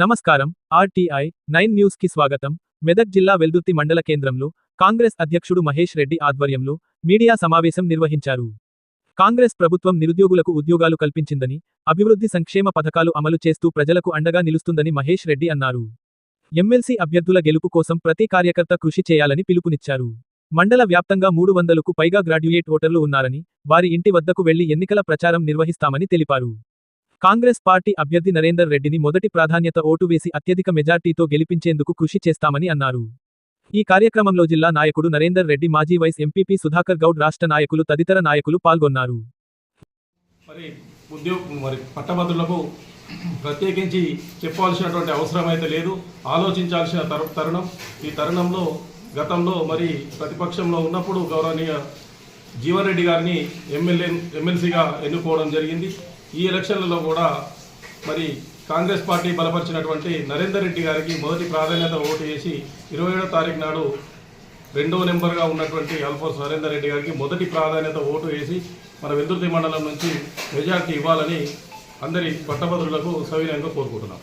నమస్కారం RTI nine న్యూస్కి స్వాగతం. మెదక్ జిల్లా వెల్దుర్తి మండల కేంద్రంలో కాంగ్రెస్ అధ్యక్షుడు మహేష్ రెడ్డి ఆధ్వర్యంలో మీడియా సమావేశం నిర్వహించారు. కాంగ్రెస్ ప్రభుత్వం నిరుద్యోగులకు ఉద్యోగాలు కల్పించిందని అభివృద్ధి సంక్షేమ పథకాలు అమలు చేస్తూ ప్రజలకు అండగా నిలుస్తుందని మహేష్ రెడ్డి అన్నారు. ఎమ్మెల్సీ అభ్యర్థుల గెలుపు కోసం ప్రతి కార్యకర్త కృషి చేయాలని పిలుపునిచ్చారు. మండల వ్యాప్తంగా మూడు వందలకు పైగా గ్రాడ్యుయేట్ ఓటర్లు ఉన్నారని వారి ఇంటి వద్దకు వెళ్ళి ఎన్నికల ప్రచారం నిర్వహిస్తామని తెలిపారు. కాంగ్రెస్ పార్టీ అభ్యర్థి నరేందర్ రెడ్డిని మొదటి ప్రాధాన్యత ఓటు వేసి అత్యధిక మెజార్టీతో గెలిపించేందుకు కృషి చేస్తామని అన్నారు. ఈ కార్యక్రమంలో జిల్లా నాయకుడు నరేందర్ రెడ్డి మాజీ వైస్ ఎంపీపీ సుధాకర్ గౌడ్ రాష్ట్ర నాయకులు తదితర నాయకులు పాల్గొన్నారు. మరి ఉద్యోగ మరి పట్టభద్రులకు ప్రత్యేకించి చెప్పాల్సినటువంటి అవసరం అయితే లేదు. ఆలోచించాల్సిన తరు తరుణం. ఈ తరుణంలో గతంలో మరి ప్రతిపక్షంలో ఉన్నప్పుడు గౌరవనీయ జీవన్ రెడ్డి గారిని ఎమ్మెల్యే ఎమ్మెల్సీగా ఎన్నుకోవడం జరిగింది. ఈ ఎలక్షన్లలో కూడా మరి కాంగ్రెస్ పార్టీ బలపరిచినటువంటి నరేందర్ రెడ్డి గారికి మొదటి ప్రాధాన్యత ఓటు వేసి ఇరవై ఏడో తారీఖు నాడు రెండో నెంబర్గా ఉన్నటువంటి అల్ఫోర్స్ నరేందర్ రెడ్డి గారికి మొదటి ప్రాధాన్యత ఓటు వేసి మన వెల్దుర్తి మండలం నుంచి మెజార్టీ ఇవ్వాలని అందరి పట్టభద్రులకు సవినయంగా కోరుకుంటున్నాం.